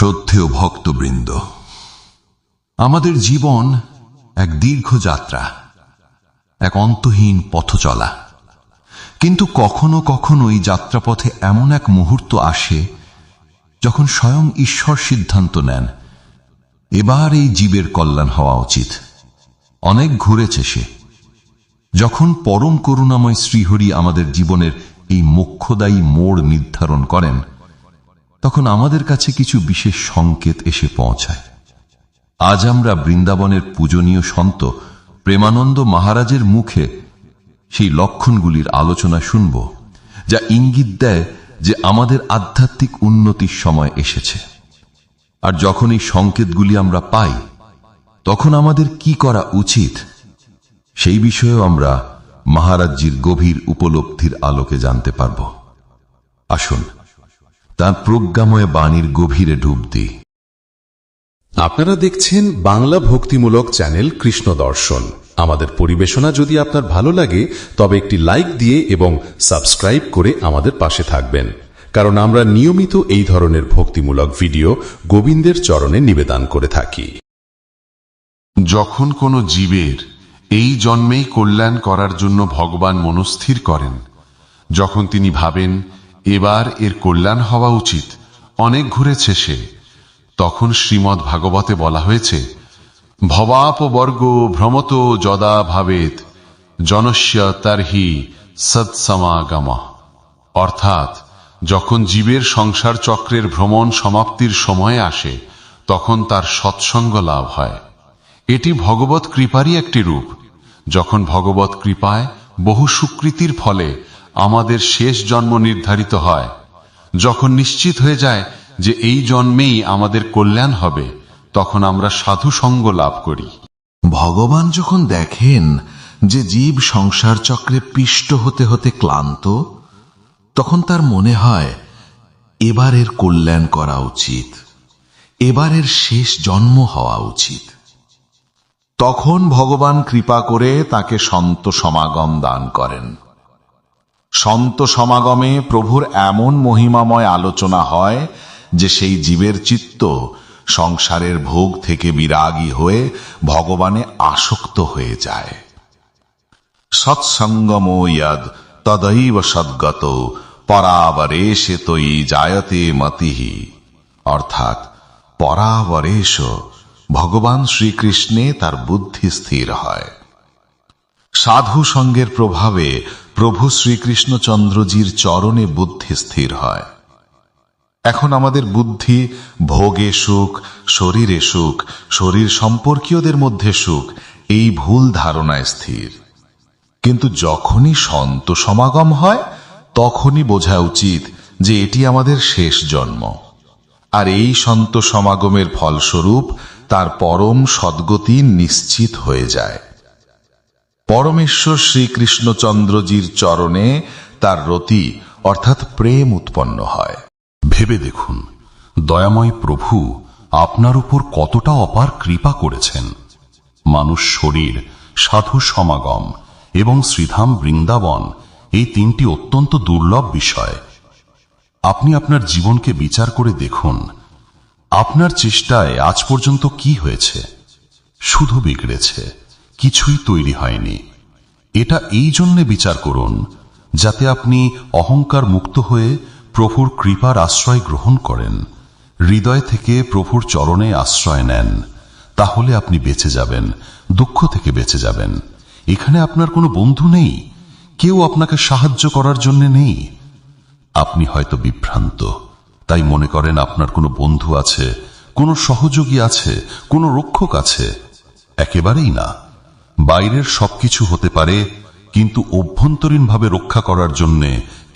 শ্রদ্ধেয় ভক্তবৃন্দ, আমাদের জীবন এক দীর্ঘ যাত্রা, এক অন্তহীন পথ চলা কিন্তু কখনো কখনো এই যাত্রাপথে এমন এক মুহূর্ত আসে যখন স্বয়ং ঈশ্বর সিদ্ধান্ত নেন, এবার এই জীবের কল্যাণ হওয়া উচিত। অনেক ঘুরেছে সে। যখন পরম করুণাময় শ্রীহরি আমাদের জীবনের এই মোক্ষদায়ী মোড় নির্ধারণ করেন তখন আমাদের কাছে কিছু বিশেষ সংকেত এসে পৌঁছায়। আজ আমরা বৃন্দাবনের পূজনীয় সন্ত প্রেমানন্দ মহারাজের মুখে সেই লক্ষণগুলির আলোচনা শুনব, যা ইঙ্গিত দেয় যে আমাদের আধ্যাত্মিক উন্নতির সময় এসেছে। আর যখন এই সংকেতগুলি আমরা পাই, তখন আমাদের কি করা উচিত, সেই বিষয়েও আমরা মহারাজজির গভীর উপলব্ধির আলোকে জানতে পারব। আসুন তার প্রজ্ঞাময় বাণীর গভীরে ডুব দিই আপনারা দেখছেন বাংলা ভক্তিমূলক চ্যানেল কৃষ্ণ দর্শন। আমাদের পরিবেশনা যদি আপনার ভালো লাগে তবে একটি লাইক দিয়ে এবং সাবস্ক্রাইব করে আমাদের পাশে থাকবেন। কারণ আমরা নিয়মিত এই ধরনের ভক্তিমূলক ভিডিও গোবিন্দের চরণে নিবেদন করে থাকি। যখন কোনো জীবের এই জন্মেই কল্যাণ করার জন্য ভগবান মনস্থির করেন যখন তিনি ভাবেন এবার এর কল্যাণ হওয়া উচিত। অনেক ঘুরেছে সে। তখন শ্রীমদ্ ভাগবতে বলা হয়েছে, ভবাপবর্গ ভ্রমত যদা ভাবেত, জনস্য তারহি সৎসমাগম। অর্থাৎ, যখন জীবের সংসার চক্রের ভ্রমণ সমাপ্তির সময় আসে, তখন তার সৎসঙ্গ লাভ হয়। এটি ভগবত কৃপারই একটি রূপ। যখন ভগবত কৃপায় বহু সুকৃতির ফলে আমাদের শেষ জন্ম নির্ধারিত হয়। যখন নিশ্চিত হয়ে যায় যে এই জন্মেই আমাদের কল্যাণ হবে, তখন আমরা সাধু সঙ্গ লাভ করি। ভগবান যখন দেখেন যে জীব সংসার চক্রে পিষ্ট হতে হতে ক্লান্ত, তখন তার মনে হয়, এবারের কল্যাণ করা উচিত, এবারের শেষ জন্ম হওয়া উচিত। তখন ভগবান কৃপা করে তাকে সন্ত সমাগম দান করেন। সন্ত সমাগমে প্রভুর এমন মহিমাময় আলোচনা হয় যে সেই জীবের চিত্ত সংসারের ভোগ থেকে বিরাগী হয়ে ভগবানে আসক্ত হয়ে যায়। সৎসঙ্গম ইয়াদ তদৈব সদ্গত পরাবরেশে তৈ জায়তে মতিহি অর্থাৎ পরাবরেশ ভগবান শ্রীকৃষ্ণে তার বুদ্ধি স্থির হয়। সাধু সঙ্গের প্রভাবে প্রভু শ্রীকৃষ্ণচন্দ্রজির চরণে বুদ্ধি স্থির হয়। এখন আমাদের বুদ্ধি ভোগে সুখ, শরীরে সুখ, শরীর সম্পর্কীয়দের মধ্যে সুখ, এই ভুল ধারণায় স্থির। কিন্তু যখনই সন্ত সমাগম হয়, তখনই বোঝা উচিত যে এটি আমাদের শেষ জন্ম। আর এই সন্ত সমাগমের ফলস্বরূপ তার পরম সদ্গতি নিশ্চিত হয়ে যায়। পরমেশ্বর শ্রীকৃষ্ণচন্দ্রজির চরণে তার রতি অর্থাৎ প্রেম উৎপন্ন হয়। ভেবে দেখুন, দয়াময় প্রভু আপনার উপর কতটা অপার কৃপা করেছেন। মানুষ শরীর, সাধু সমাগম এবং শ্রীধাম বৃন্দাবন এই তিনটি অত্যন্ত দুর্লভ বিষয়। আপনি আপনার জীবনকে বিচার করে দেখুন, আপনার চেষ্টায় আজ পর্যন্ত কি হয়েছে, শুধু বিগড়েছে। কিছুই তৈরি হয়নি। এটা এই জন্যে বিচার করুন, যাতে আপনি অহংকার মুক্ত হয়ে প্রভুর কৃপার আশ্রয় গ্রহণ করেন, হৃদয় থেকে প্রভুর চরণে আশ্রয় নেন, তাহলে আপনি বেঁচে যাবেন, দুঃখ থেকে বেঁচে যাবেন। এখানে আপনার কোনো বন্ধু নেই, কেউ আপনাকে সাহায্য করার জন্য নেই। আপনি হয়তো বিভ্রান্ত, তাই মনে করেন আপনার কোনো বন্ধু আছে, কোনো সহযোগী আছে, কোনো রক্ষক আছে, একেবারেই না। বাইরের সবকিছু হতে পারে, কিন্তু অভ্যন্তরীণভাবে রক্ষা করার জন্য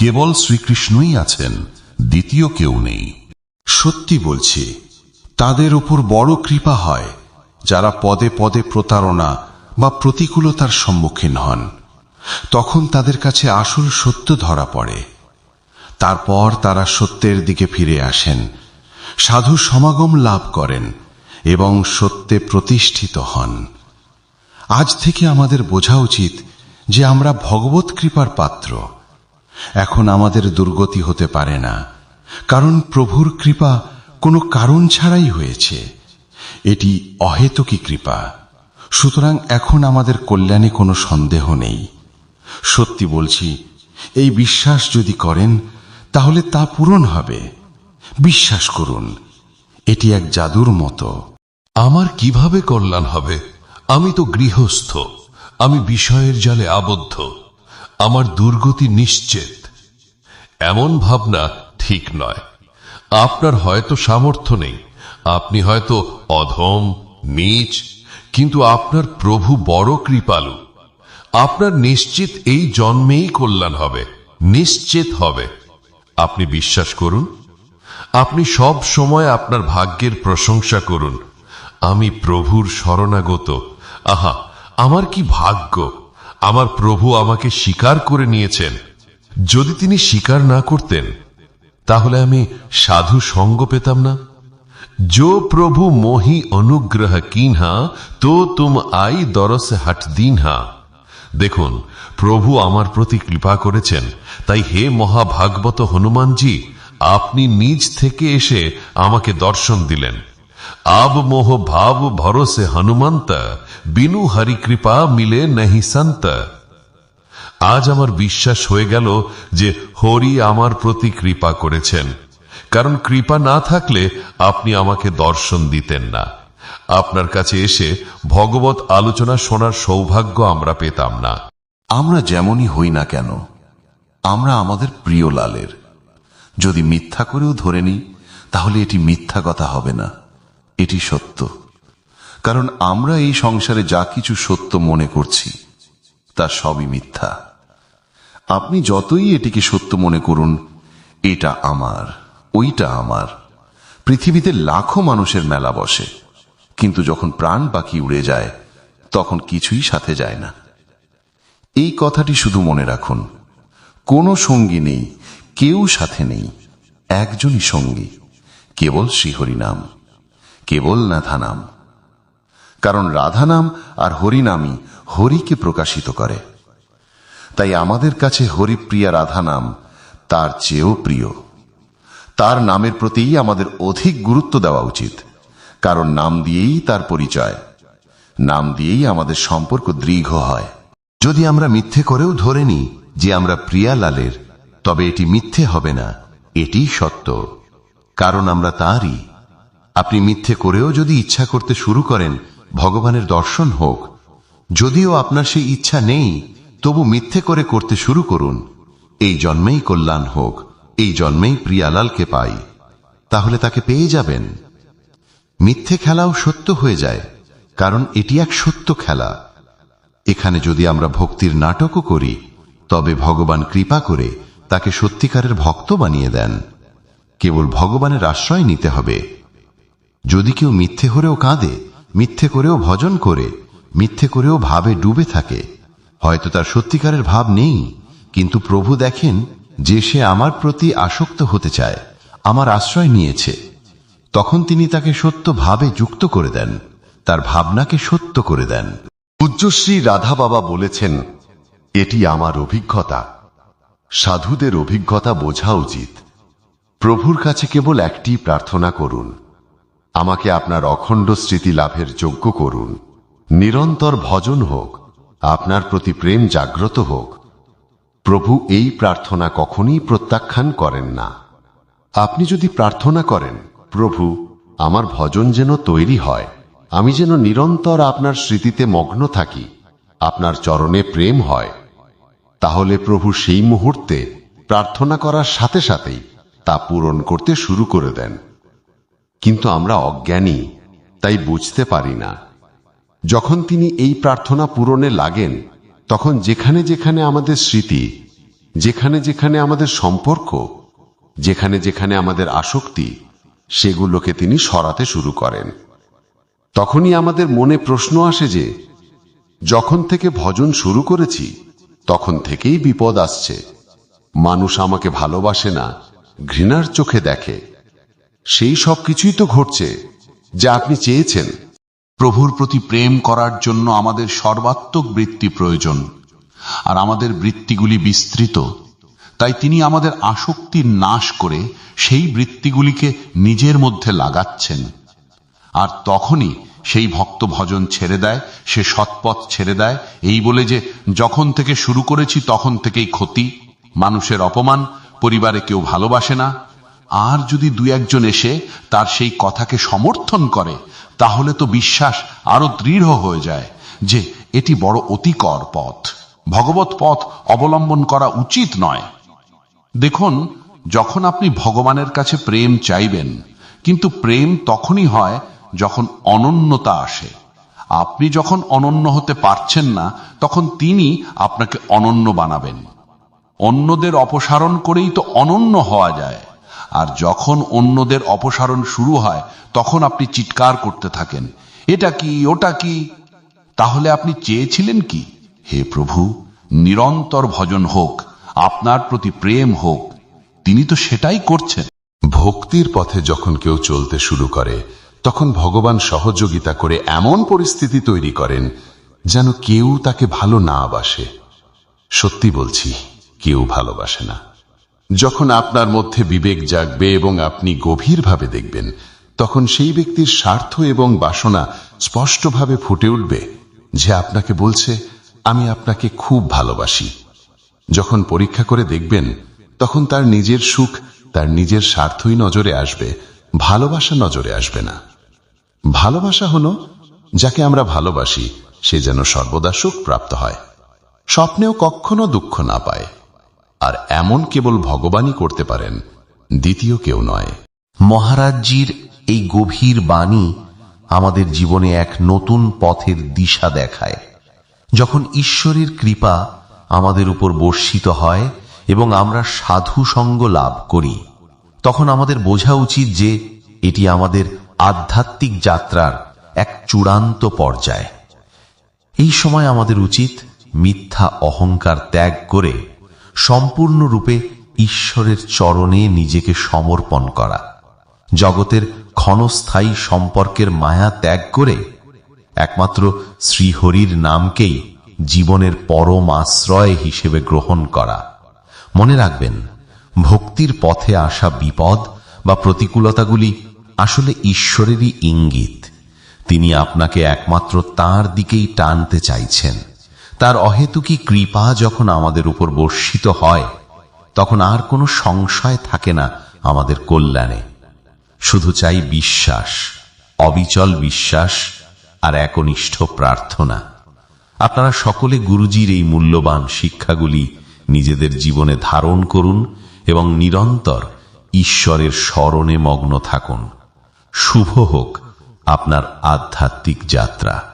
কেবল শ্রীকৃষ্ণই আছেন, দ্বিতীয় কেউ নেই। সত্যি বলছি, তাদের উপর বড় কৃপা হয় যারা পদে পদে প্রতারণা বা প্রতিকূলতার সম্মুখীন হন। তখন তাদের কাছে আসল সত্য ধরা পড়ে। তারপর তারা সত্যের দিকে ফিরে আসেন, সাধু সমাগম লাভ করেন এবং সত্যে প্রতিষ্ঠিত হন। আজ থেকে আমাদের বোঝা উচিত যে আমরা ভগবত কৃপার পাত্র। এখন আমাদের দুর্গতি হতে পারে না, কারণ প্রভুর কৃপা কোনো কারণ ছাড়াই হয়েছে। এটি অহেতুকী কৃপা, সুতরাং এখন আমাদের কল্যাণে কোনো সন্দেহ নেই। সত্যি বলছি, এই বিশ্বাস যদি করেন, তাহলে তা পূরণ হবে। বিশ্বাস করুন, এটি এক জাদুর মতো। আমার কীভাবে কল্যাণ হবে? আমি তো গৃহস্থ, আমি বিষয়ের জালে আবদ্ধ, আমার দুর্গতি নিশ্চিত। এমন ভাবনা ঠিক নয়। আপনার হয়তো সামর্থ্য নেই, আপনি হয়তো অধম, নিচ, কিন্তু আপনার প্রভু বড় কৃপালু। আপনার নিশ্চিত এই জন্মেই কল্যাণ হবে, নিশ্চিত হবে। আপনি বিশ্বাস করুন, আপনি সব সময় আপনার ভাগ্যের প্রশংসা করুন। আমি প্রভুর শরণাগত আহা আমার কি ভাগ্য আমার প্রভু আমাকে স্বীকার করে নিয়েছেন যদি তিনি স্বীকার না করতেন তাহলে আমি সাধু সঙ্গ পেতাম না जो प्रभु मोहि अनुग्रह कीन्हा তো তুম আই দরসে হাট দিনহা দেখুন প্রভু আমার প্রতি কৃপা করেছেন তাই হে মহাভাগবত হনুমানজি আপনি নিজ থেকে এসে আমাকে দর্শন দিলেন আব মোহ ভাব ভরসে হনুমন্ত, বিনু হরি কৃপা মিলে নহি সন্ত। আজ আমার বিশ্বাস হয়ে গেল যে হরি আমার প্রতি কৃপা করেছেন। কারণ কৃপা না থাকলে আপনি আমাকে দর্শন দিতেন না। আপনার কাছে এসে ভগবত আলোচনা শোনার সৌভাগ্য আমরা পেতাম না। আমরা যেমনই হই না কেন, আমরা আমাদের প্রিয় লালের। যদি মিথ্যা করেও ধরে নিই, তাহলে এটি মিথ্যা কথা হবে না। এটি সত্য। কারণ আমরা এই সংসারে যা কিছু সত্য মনে করছি, তা সবই মিথ্যা। আপনি যতই এটিকে সত্য মনে করুন, এটা আমার, ওইটা আমার। পৃথিবীতে লাখো মানুষের মেলা বসে, কিন্তু যখন প্রাণ বাকি উড়ে যায়, তখন কিছুই সাথে যায় না। এই কথাটি শুধু মনে রাখুন, কোনো সঙ্গী নেই, কেউ সাথে নেই, একজনই সঙ্গী, কেবল শ্রীহরি নাম। কেবল নাথা নাম কারণ রাধা নাম আর হরিনামই হরিকে প্রকাশিত করে। তাই আমাদের কাছে হরিপ্রিয়া রাধা নাম তার চেয়েও প্রিয়। তার নামের প্রতিই আমাদের অধিক গুরুত্ব দেওয়া উচিত। কারণ নাম দিয়েই তার পরিচয়। নাম দিয়েই আমাদের সম্পর্ক দৃঢ় হয়। যদি আমরা মিথ্যে করেও ধরে নিই যে আমরা প্রিয়া লালের তবে এটি মিথ্যে হবে না। এটি সত্য। কারণ আমরা তাঁরই আপনি মিথ্যে করেও যদি ইচ্ছা করতে শুরু করেন, ভগবানের দর্শন হোক। যদিও আপনার সেই ইচ্ছা নেই, তবু মিথ্যে করে করতে শুরু করুন। এই জন্মেই কল্যাণ হোক, এই জন্মেই প্রিয়ালালকে পাই। তাহলে তাকে পেয়ে যাবেন। মিথ্যে খেলাও সত্য হয়ে যায়, কারণ এটি এক সত্য খেলা। এখানে যদি আমরা ভক্তির নাটকও করি, তবে ভগবান কৃপা করে তাকে সত্যিকারের ভক্ত বানিয়ে দেন। কেবল ভগবানের আশ্রয় নিতে হবে। যদি কেউ মিথ্যে করেও কাঁদে, মিথ্যে করেও ভজন করে, মিথ্যে করেও ভাবে ডুবে থাকে। হয়তো তার সত্যিকারের ভাব নেই, কিন্তু প্রভু দেখেন যে সে আমার প্রতি আসক্ত হতে চায়, আমার আশ্রয় নিয়েছে। তখন তিনি তাকে সত্য ভাবে যুক্ত করে দেন, তার ভাবনাকে সত্য করে দেন। পূজ্যশ্রী রাধা বাবা বলেছেন, এটি আমার অভিজ্ঞতা। সাধুদের অভিজ্ঞতা বোঝা উচিত। প্রভুর কাছে কেবল একটি প্রার্থনা করুন। আমাকে আপনার অখণ্ড স্মৃতি লাভের যোগ্য করুন। নিরন্তর ভজন হোক, আপনার প্রতি প্রেম জাগ্রত হোক। প্রভু এই প্রার্থনা কখনই প্রত্যাখ্যান করেন না। আপনি যদি প্রার্থনা করেন, প্রভু, আমার ভজন যেন তৈরি হয়, আমি যেন নিরন্তর আপনার স্মৃতিতে মগ্ন থাকি, আপনার চরণে প্রেম হয়, তাহলে প্রভু সেই মুহূর্তে প্রার্থনা করার সাথে সাথেই তা পূরণ করতে শুরু করে দেন। কিন্তু আমরা অজ্ঞানী, তাই বুঝতে পারি না। যখন তিনি এই প্রার্থনা পূরণে লাগেন, তখন যেখানে যেখানে আমাদের স্মৃতি, যেখানে যেখানে আমাদের সম্পর্ক, যেখানে যেখানে আমাদের আসক্তি, সেগুলোকে তিনি সরাতে শুরু করেন। তখনই আমাদের মনে প্রশ্ন আসে যে, যখন থেকে ভজন শুরু করেছি, তখন থেকেই বিপদ আসছে। মানুষ আমাকে ভালোবাসে না, ঘৃণার চোখে দেখে। সেই সব কিছুই তো ঘটছে, যা আপনি চেয়েছেন। প্রভুর প্রতি প্রেম করার জন্য আমাদের সর্বাত্মক বৃত্তি প্রয়োজন, আর আমাদের বৃত্তিগুলি বিস্তৃত। তাই তিনি আমাদের আসক্তি নাশ করে সেই বৃত্তিগুলিকে নিজের মধ্যে লাগাচ্ছেন। আর তখনই সেই ভক্ত ভজন ছেড়ে দেয়, সে সৎপথ ছেড়ে দেয়, এই বলে যে, যখন থেকে শুরু করেছি তখন থেকেই ক্ষতি, মানুষের অপমান, পরিবারে কেউ ভালোবাসে না আর যদি দুই একজন এসে তার সেই কথাকে সমর্থন করে, তাহলে তো বিশ্বাস আরও দৃঢ় হয়ে যায় যে এটি বড় অতিকর পথ। ভগবত পথ অবলম্বন করা উচিত নয়। দেখুন, যখন আপনি ভগবানের কাছে প্রেম চাইবেন, কিন্তু প্রেম তখনই হয় যখন অনন্যতা আসে। আপনি যখন অনন্য হতে পারছেন না, তখন তিনি আপনাকে অনন্য বানাবেন। অন্যদের অপসারণ করেই তো অনন্য হওয়া যায়। আর যখন অন্যদের অপসারণ শুরু হয়, তখন আপনি চিৎকার করতে থাকেন। এটা কি, ওটা কি? তাহলে আপনি চেয়েছিলেন কি? হে প্রভু, নিরন্তর ভজন হোক, আপনার প্রতি প্রেম হোক, তিনি তো সেটাই করছেন। ভক্তির পথে যখন কেউ চলতে শুরু করে, তখন ভগবান সহযোগিতা করে এমন পরিস্থিতি তৈরি করেন, যেন কেউ তাকে ভালো না বাসে। সত্যি বলছি, কেউ ভালোবাসে না। যখন আপনার মধ্যে বিবেক জাগবে এবং আপনি গভীরভাবে দেখবেন, তখন সেই ব্যক্তির স্বার্থ এবং বাসনা স্পষ্টভাবে ফুটে উঠবে যে আপনাকে বলছে, আমি আপনাকে খুব ভালোবাসি। যখন পরীক্ষা করে দেখবেন, তখন তার নিজের সুখ, তার নিজের স্বার্থই নজরে আসবে, ভালোবাসা নজরে আসবে না। ভালোবাসা হলো, যাকে আমরা ভালোবাসি, সে যেন সর্বদা সুখ প্রাপ্ত হয়, স্বপ্নেও কখনো দুঃখ না পায়। আর এমন কেবল ভগবানই করতে পারেন, দ্বিতীয় কেউ নয়। মহারাজজির এই গভীর বাণী আমাদের জীবনে এক নতুন পথের দিশা দেখায়। যখন ঈশ্বরের কৃপা আমাদের উপর বর্ষিত হয় এবং আমরা সাধু সঙ্গ লাভ করি, তখন আমাদের বোঝা উচিত যে এটি আমাদের আধ্যাত্মিক যাত্রার এক চূড়ান্ত পর্যায়। এই সময় আমাদের উচিত মিথ্যা অহংকার ত্যাগ করে সম্পূর্ণরূপে ঈশ্বরের চরণে নিজেকে সমর্পণ করা। জগতের ক্ষণস্থায়ী সম্পর্কের মায়া ত্যাগ করে একমাত্র শ্রীহরির নামকেই জীবনের পরম আশ্রয় হিসেবে গ্রহণ করা। মনে রাখবেন, ভক্তির পথে আসা বিপদ বা প্রতিকূলতাগুলি আসলে ঈশ্বরেরই ইঙ্গিত। তিনি আপনাকে একমাত্র তার দিকেই টানতে চাইছেন। তার অহেতুকি কৃপা যখন আমাদের উপর বর্ষিত হয়, তখন আর কোনো সংশয় থাকে না আমাদের কল্যাণে। শুধু চাই বিশ্বাস, অবিচল বিশ্বাস আর একনিষ্ঠ প্রার্থনা। আপনারা সকলে গুরুজির এই মূল্যবান শিক্ষাগুলি নিজেদের জীবনে ধারণ করুন এবং নিরন্তর ঈশ্বরের স্মরণে মগ্ন থাকুন। শুভ হোক আপনার আধ্যাত্মিক যাত্রা।